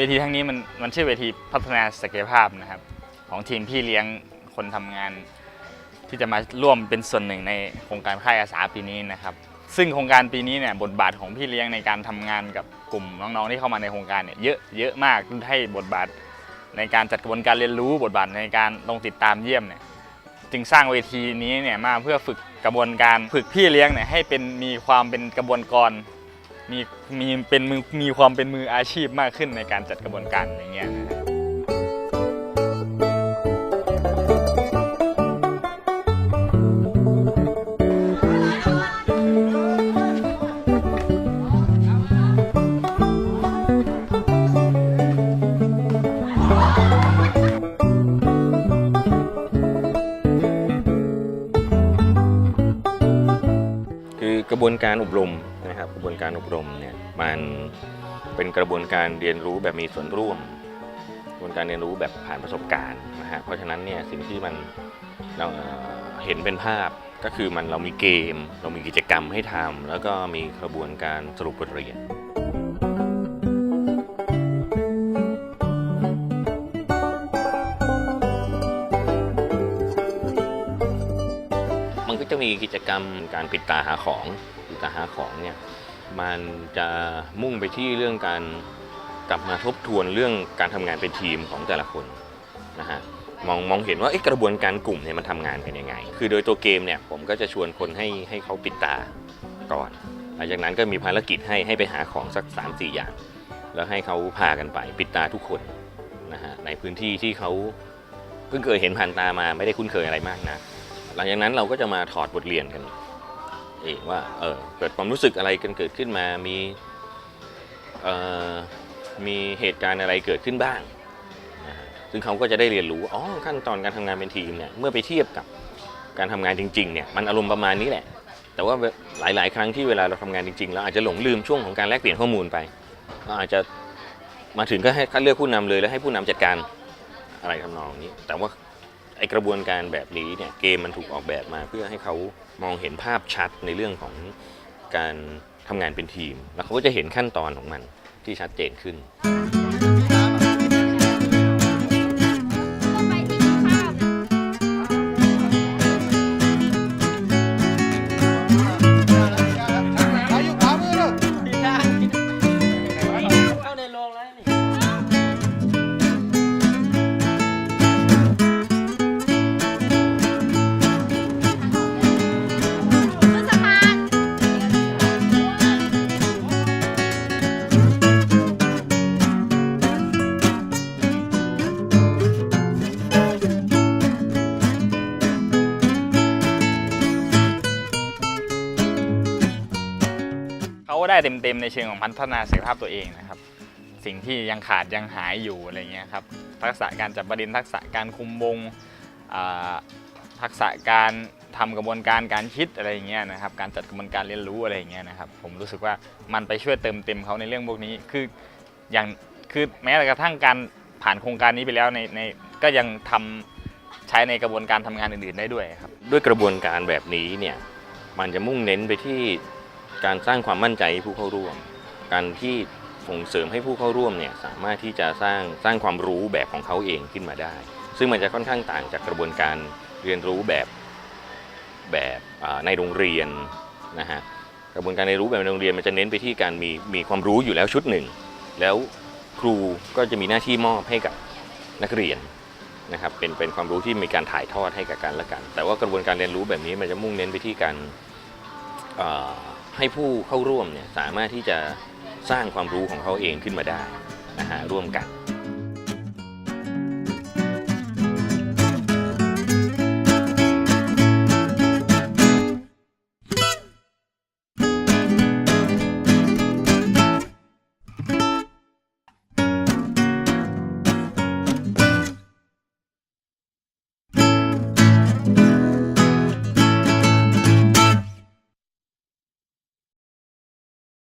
เวทีทั้งนี้มันมันชื่อเวทีพัฒนาศักยภาพนะครับ ของทีมพี่เลี้ยงคนทำงาน ที่จะมาร่วมเป็นส่วนหนึ่งในโครงการค่ายอาสาปีนี้นะครับ ซึ่งโครงการปีนี้เนี่ยบทบาทของพี่เลี้ยงในการทำงานกับกลุ่มน้องๆที่เข้ามาในโครงการเนี่ยเยอะเยอะมากให้บทบาทในการจัดกระบวนการเรียนรู้บทบาทในการลงติดตามเยี่ยมเนี่ยจึงสร้างเวทีนี้เนี่ยมาเพื่อฝึกกระบวนการฝึกพี่เลี้ยงเนี่ยให้เป็นมีความเป็นกระบวนการ มีมีเป็นมือมีความเป็นมืออาชีพมากขึ้นในการจัดกระบวนการอย่างเงี้ยนะ รับคือกระบวนการอบรมนะครับกระบวนการอบรมเนี่ยมันเป็นกระบวนการเรียนรู้แบบมีส่วนร่วม กระบวนการเรียนรู้แบบผ่านประสบการณ์นะฮะเพราะฉะนั้นเนี่ยสิ่งที่มันเราเอ่อเห็นเป็นภาพก็คือมันเรามีเกม เรามีกิจกรรมให้ทำแล้วก็มีกระบวนการสรุปบทเรียน็มีกิจกรรมการปิดตาหาของปิดตาหาของเนี่ยมันจะมุ่งไปที่เรื่องการกลับมาทบทวนเรื่องการทำงานเป็นทีมของแต่ละคนนะฮะมองมองเห็นว่ากระบวนการกลุ่มเนี่ยมันทำงานกันยังไง คือโดยตัวเกมเนี่ยผมก็จะชวนคนให้ให้เขาปิดตาก่อน หลังจากนั้นก็มีภารกิจให้ให้ไปหาของสัก 3 4 อย่าง แล้วให้เขาพากันไปปิดตาทุกคนนะฮะในพื้นที่ที่เขาเพิ่งเคยเห็นผ่านตามาไม่ได้คุ้นเคยอะไรมากนะ หลังจากนั้นเราก็จะมาถอดบทเรียนกันเองว่าเออเกิดความรู้สึกอะไรกันเกิดขึ้นมามีเอ่อมีเหตุการณ์อะไรเกิดขึ้นบ้าง ซึ่งเขาก็จะได้เรียนรู้อ๋อขั้นตอนการทำงานเป็นทีมเนี่ยเมื่อไปเทียบกับการทำงานจริงๆเนี่ยมันอารมณ์ประมาณนี้แหละ แต่ว่าหลาย ๆ ครั้งที่เวลาเราทำงานจริงๆเราอาจจะหลงลืมช่วงของการแลกเปลี่ยนข้อมูลไปเราอาจจะมาถึงก็ให้คัดเลือกผู้นำเลยแล้วให้ผู้นำจัดการอะไรทำนองนี้ แต่ว่า ไอกระบวนการแบบนี้เนี่ยเกมมันถูกออกแบบมาเพื่อให้เขามองเห็นภาพชัดในเรื่องของการทำงานเป็นทีม แล้วเขาก็จะเห็นขั้นตอนของมันที่ชัดเจนขึ้น ก็ได้เต็มๆในเชิงของพัฒนาศักยภาพตัวเองนะครับ สิ่งที่ยังขาดยังหายอยู่อะไรเงี้ยครับทักษะการจับประเด็นทักษะการคุมวงทักษะการทำกระบวนการการคิดอะไรเงี้ยนะครับ การจัดกระบวนการเรียนรู้อะไรเงี้ยนะครับ ผมรู้สึกว่ามันไปช่วยเติมเต็มเขาในเรื่องพวกนี้คืออย่างคือแม้แต่กระทั่งการผ่านโครงการนี้ไปแล้วในในก็ยังทำใช้ในกระบวนการทำงานอื่นๆได้ด้วยครับ ด้วยกระบวนการแบบนี้เนี่ยมันจะมุ่งเน้นไปที่ การสร้างความมั่นใจให้ผู้เข้าร่วม การที่ส่งเสริมให้ผู้เข้าร่วมเนี่ยสามารถที่จะสร้างสร้างความรู้แบบของเขาเองขึ้นมาได้ ซึ่งมันจะค่อนข้างต่างจากกระบวนการเรียนรู้แบบแบบในโรงเรียนนะฮะกระบวนการเรียนรู้แบบในโรงเรียนมันจะเน้นไปที่การมีมีความรู้อยู่แล้วชุดหนึ่ง แล้วครูก็จะมีหน้าที่มอบให้กับนักเรียนนะครับเป็นเป็นความรู้ที่มีการถ่ายทอดให้กับกันและกัน แต่ว่ากระบวนการเรียนรู้แบบนี้มันจะมุ่งเน้นไปที่การ ให้ผู้เข้าร่วมเนี่ยสามารถที่จะสร้างความรู้ของเขาเองขึ้นมาได้นะฮะร่วมกัน